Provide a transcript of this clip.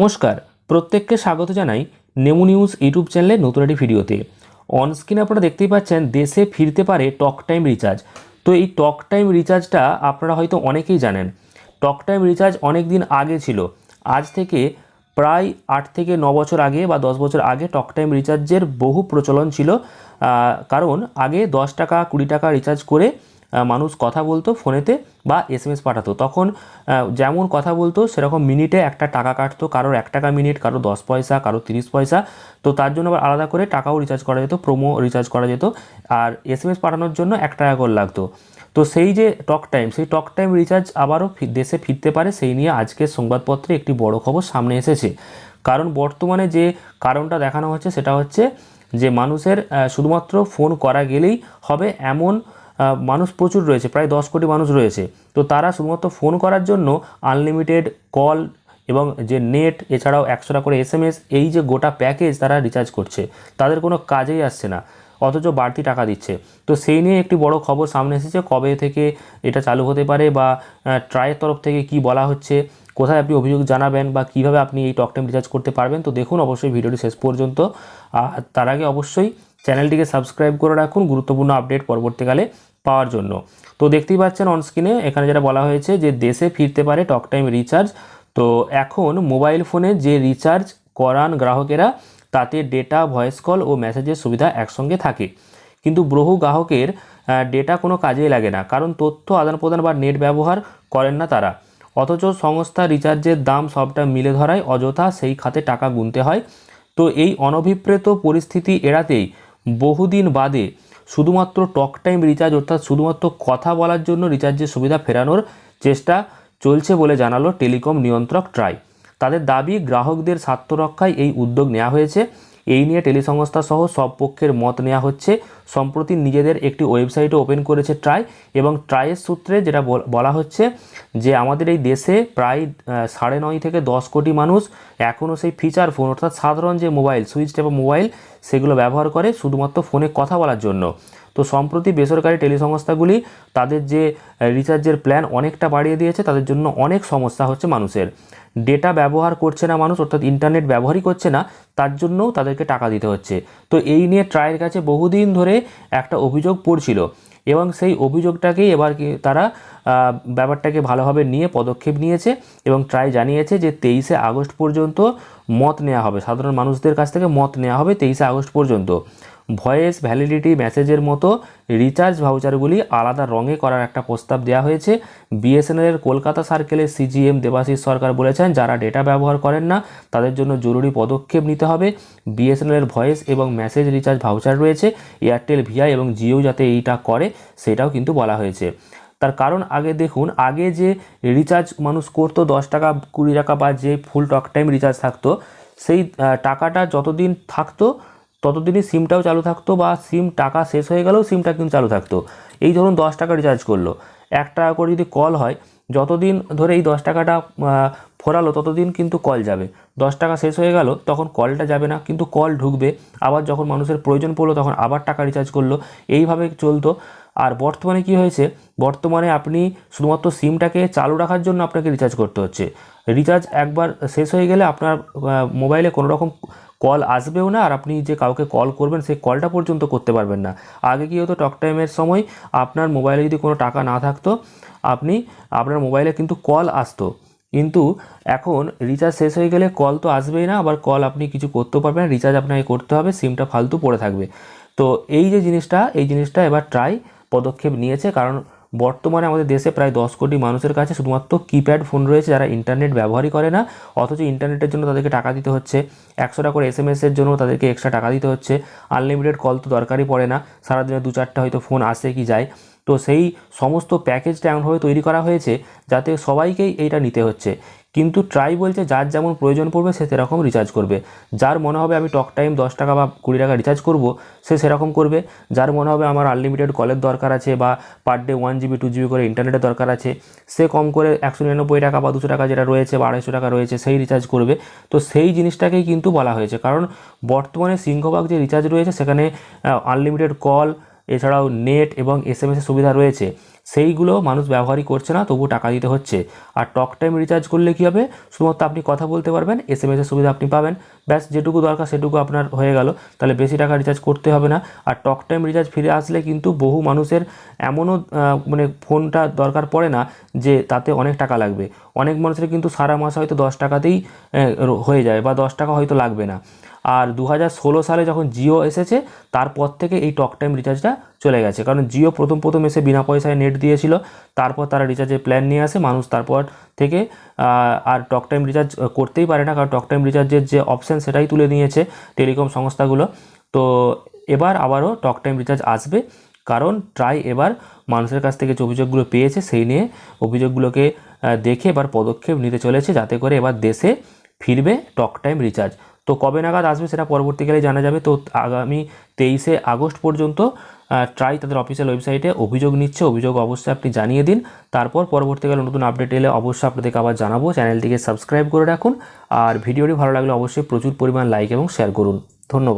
নমস্কার। প্রত্যেককে স্বাগত জানাই নেমু নিউজ ইউটিউব চ্যানেলে নতুন একটি ভিডিওতে। অনস্ক্রিন আপনারা দেখতেই পাচ্ছেন, দেশে ফিরতে পারে টক টাইম রিচার্জ। তো এই টক টাইম রিচার্জটা আপনারা হয়তো অনেকেই জানেন। টক টাইম রিচার্জ অনেক দিন আগে ছিল। আজ থেকে প্রায় আট থেকে ন বছর আগে বা দশ বছর আগে টক টাইম রিচার্জের বহু প্রচলন ছিল। কারণ আগে দশ টাকা, কুড়ি টাকা রিচার্জ করে মানুষ কথা বলতো ফোনেতে বা এস এম এস পাঠাতো। তখন যেমন কথা বলতো, সেরকম মিনিটে একটা টাকা কাটতো। কারোর এক টাকা মিনিট কারও দশ পয়সা কারও তিরিশ পয়সা। তো তার জন্য আবার আলাদা করে টাকাও রিচার্জ করা যেত প্রোমো রিচার্জ করা যেত। আর এস এম এস পাঠানোর জন্য এক টাকা করে লাগতো। তো সেই যে টক টাইম সেই টক টাইম রিচার্জ আবারও দেশে ফিরতে পারে। সেই নিয়ে আজকের সংবাদপত্রে একটি বড় খবর সামনে এসেছে। কারণ বর্তমানে যে কারণটা দেখানো হচ্ছে, সেটা হচ্ছে যে মানুষের শুধুমাত্র ফোন করা গেলেই হবে এমন মানুষ প্রচুর রয়েছে, প্রায় দশ কোটি মানুষ রয়েছে। তো তারা শুধুমাত্র ফোন করার জন্য আনলিমিটেড কল এবং যে নেট এছাড়াও একশো টাকা করে এস এই যে গোটা প্যাকেজ তারা রিচার্জ করছে, তাদের কোনো কাজেই আসছে না, অথচ বাড়তি টাকা দিচ্ছে। তো সেই নিয়ে একটি বড় খবর সামনে এসেছে, কবে থেকে এটা চালু হতে পারে বা ট্রায়ের তরফ থেকে কি বলা হচ্ছে, কোথায় আপনি অভিযোগ জানাবেন বা কীভাবে আপনি এই টক টাইম রিচার্জ করতে পারবেন, তো দেখুন অবশ্যই ভিডিওটি শেষ পর্যন্ত। আর তার আগে অবশ্যই চ্যানেলটিকে সাবস্ক্রাইব করে রাখুন, গুরুত্বপূর্ণ আপডেট পরবর্তীকালে পাওয়ার জন্য। তো দেখতেই পাচ্ছেন অন স্ক্রিনে এখানে যেটা বলা হয়েছে যে দেশে ফিরতে পারে টক টাইম রিচার্জ তো এখন মোবাইল ফোনে যে রিচার্জ করান গ্রাহকেরা, তাতে ডেটা ভয়েস কল ও মেসেজের সুবিধা একসঙ্গে থাকে। কিন্তু বহু গ্রাহকের ডেটা কোনো কাজেই লাগে না, কারণ তথ্য আদান প্রদান বা নেট ব্যবহার করেন না তারা। অথচ সংস্থা রিচার্জের দাম সবটা মিলে ধরায়, অযথা সেই খাতে টাকা গুনতে হয়। তো এই অনভিপ্রেত পরিস্থিতি এড়াতেই বহুদিন বাদে শুধুমাত্র টক টাইম রিচার্জ অর্থাৎ শুধুমাত্র কথা বলার জন্য রিচার্জের সুবিধা ফেরানোর চেষ্টা চলছে বলে জানালো টেলিকম নিয়ন্ত্রক ট্রাই তাদের দাবি, গ্রাহকদের স্বার্থ রক্ষায় এই উদ্যোগ নেওয়া হয়েছে। এই নিয়ে টেলিসংস্থা সহ সব পক্ষের মত নেওয়া হচ্ছে। সম্প্রতি নিজেদের একটি ওয়েবসাইটও ওপেন করেছে ট্রাই এবং ট্রাইয়ের সূত্রে যেটা বল- হচ্ছে যে আমাদের এই দেশে প্রায় সাড়ে নয় থেকে দশ কোটি মানুষ এখনও সেই ফিচার ফোন অর্থাৎ সাধারণ যে মোবাইল সুইচ টেপা মোবাইল, সেগুলো ব্যবহার করে শুধুমাত্র ফোনে কথা বলার জন্য। তো সম্প্রতি বেসরকারি টেলিসংস্থাগুলি তাদের যে রিচার্জের প্ল্যান অনেকটা বাড়িয়ে দিয়েছে, তাদের জন্য অনেক সমস্যা হচ্ছে মানুষের। ডেটা ব্যবহার করছে না মানুষ, অর্থাৎ ইন্টারনেট ব্যবহারই করছে না, তার জন্যও তাদেরকে টাকা দিতে হচ্ছে। তো এই নিয়ে ট্রায়ের কাছে বহুদিন ধরে একটা অভিযোগ পড়ছিল এবং সেই অভিযোগটাকেই এবার তারা ব্যাপারটাকে ভালোভাবে নিয়ে পদক্ষেপ নিয়েছে এবং ট্রাই জানিয়েছে যে তেইশে আগস্ট পর্যন্ত মত নেওয়া হবে। সাধারণ মানুষদের কাছ থেকে মত নেওয়া হবে তেইশে আগস্ট পর্যন্ত। ভয়েস ভ্যালিডিটি মেসেজের মতো রিচার্জ ভাউচারগুলি আলাদা রঙে করার একটা প্রস্তাব দেওয়া হয়েছে। বিএসএনএলের কলকাতা সার্কেলের সিজিএম দেবাশিস সরকার বলেছেন, যারা ডেটা ব্যবহার করেন না, তাদের জন্য জরুরি পদক্ষেপ নিতে হবে। বিএসএনএলের ভয়েস এবং মেসেজ রিচার্জ ভাউচার রয়েছে, এয়ারটেল, ভিআই এবং জিও যাতে এইটা করে, সেটাও কিন্তু বলা হয়েছে। তার কারণ আগে দেখুন, আগে যে রিচার্জ মানুষ করতো, দশ টাকা, কুড়ি টাকা বা যে ফুল টক টাইম রিচার্জ থাকতো, সেই টাকাটা যতদিন থাকতো ততদিনই সিমটাও চালু থাকতো বা সিম টাকা শেষ হয়ে গেলেও সিমটা কিন্তু চালু থাকতো। এই ধরুন দশ টাকা রিচার্জ করল। এক টাকা করে যদি কল হয়, যতদিন ধরে এই দশ টাকাটা ফোরালো ততদিন কিন্তু কল যাবে। দশ টাকা শেষ হয়ে গেল, তখন কলটা যাবে না, কিন্তু কল ঢুকবে। আবার যখন মানুষের প্রয়োজন পড়ল, তখন আবার টাকা রিচার্জ করল। এইভাবে চলতো। আর বর্তমানে কি হয়েছে? বর্তমানে আপনি শুধুমাত্র সিমটাকে চালু রাখার জন্য আপনাকে রিচার্জ করতে হচ্ছে। রিচার্জ একবার শেষ হয়ে গেলে আপনার মোবাইলে কোনো রকম কল আসবেও না আর আপনি যে কাউকে কল করবেন সেই কলটা পর্যন্ত করতে পারবেন না। আগে কি হতো, টক টাইমের সময় আপনার মোবাইলে যদি কোনো টাকা না থাকতো, আপনি আপনার মোবাইলে কিন্তু কল আসতো। কিন্তু এখন রিচার্জ শেষ হয়ে গেলে কল তো আসবেই না, আবার কল আপনি কিছু করতেও পারবেন না রিচার্জ আপনাকে করতে হবে সিমটা ফালতু পড়ে থাকবে। তো এই যে জিনিসটা, এই জিনিসটা এবার ট্রাই পদক্ষেপ নিয়েছে, কারণ বর্তমানে আমাদের দেশে প্রায় দশ কোটি মানুষের কাছে শুধুমাত্র কিপ্যাড ফোন রয়েছে যারা ইন্টারনেট ব্যবহারই করে না, অথচ ইন্টারনেটের জন্য তাদেরকে টাকা দিতে হচ্ছে একশো টাকা করে এস এম এসের জন্য তাদেরকে এক্সট্রা টাকা দিতে হচ্ছে আনলিমিটেড কল তো দরকারই পড়ে না, সারাদিনে দু চারটা হয়তো ফোন আসে কি যায়। তো সেই সমস্ত প্যাকেজটা এমনভাবে তৈরি করা হয়েছে যাতে সবাইকেই এইটা নিতে হচ্ছে। কিন্তু ট্রাই বলছে যার যেমন প্রয়োজন পড়বে সে সেরকম রিচার্জ করবে। যার মনে হবে আমি টক টাইম দশ টাকা বা কুড়ি টাকা রিচার্জ করব, সে সেরকম করবে। যার মনে হবে আমার আনলিমিটেড কলের দরকার আছে বা per day one GB two GB করে ইন্টারনেটের দরকার আছে, সে কম করে একশো নিরানব্বই টাকা বা দুশো টাকা যেটা রয়েছে বা আড়াইশো টাকা রয়েছে সেই রিচার্জ করবে। তো সেই জিনিসটাকেই কিন্তু বলা হয়েছে। কারণ বর্তমানে সিংহভাগ যে রিচার্জ রয়েছে সেখানে আনলিমিটেড কল এছাড়াও নেট এবং এস এম সুবিধা রয়েছে। সেইগুলো মানুষ ব্যবহারই করছে না তবু টাকা দিতে হচ্ছে। আর টক টাইম রিচার্জ করলে কী হবে? শুধুমাত্র আপনি কথা বলতে পারবেন এস এম সুবিধা আপনি পাবেন। ব্যাস, যেটুকু দরকার সেটুকু আপনার হয়ে গেল। তাহলে বেশি টাকা রিচার্জ করতে হবে না। আর টক টাইম রিচার্জ ফিরে আসলে কিন্তু বহু মানুষের এমনও মানে ফোনটা দরকার পড়ে না যে তাতে অনেক টাকা লাগবে। অনেক মানুষের কিন্তু সারা মাস হয়তো দশ টাকাতেই হয়ে যায় বা দশ টাকা হয়তো লাগবে না। আর দু হাজার ষোলো সালে যখন জিও এসেছে, তারপর থেকে এই টক টাইম রিচার্জটা চলে গেছে। কারণ জিও প্রথম প্রথম এসে বিনা পয়সায় নেট দিয়েছিল, তারপর তারা রিচার্জের প্ল্যান নিয়ে আসে, মানুষ তারপর থেকে আর টক টাইম রিচার্জ করতেই পারে না। কারণ টক টাইম রিচার্জের যে অপশান সেটাই তুলে নিয়েছে টেলিকম সংস্থাগুলো। তো এবার আবারও টক টাইম রিচার্জ আসবে। কারণ ট্রাই এবার মানুষের কাছ থেকে যে অভিযোগগুলো পেয়েছে, সেই নিয়ে অভিযোগগুলোকে দেখে এবার পদক্ষেপ নিতে চলেছে, যাতে করে এবার দেশে ফিরবে টক টাইম রিচার্জ তো কবে নাগাদ আসবে সেটা পরবর্তীকালে জানা যাবে। তো আগামী তেইশে আগস্ট পর্যন্ত ট্রাই তাদের অফিসিয়াল ওয়েবসাইটে অভিযোগ নিচ্ছে। অভিযোগ অবশ্যই আপনি জানিয়ে দিন। তারপর পরবর্তীকালে নতুন আপডেট এলে অবশ্যই আপনাদেরকে আবার জানাব। চ্যানেলটিকে সাবস্ক্রাইব করে রাখুন। আর ভিডিওটি ভালো লাগলে অবশ্যই প্রচুর পরিমাণ লাইক এবং শেয়ার করুন। ধন্যবাদ।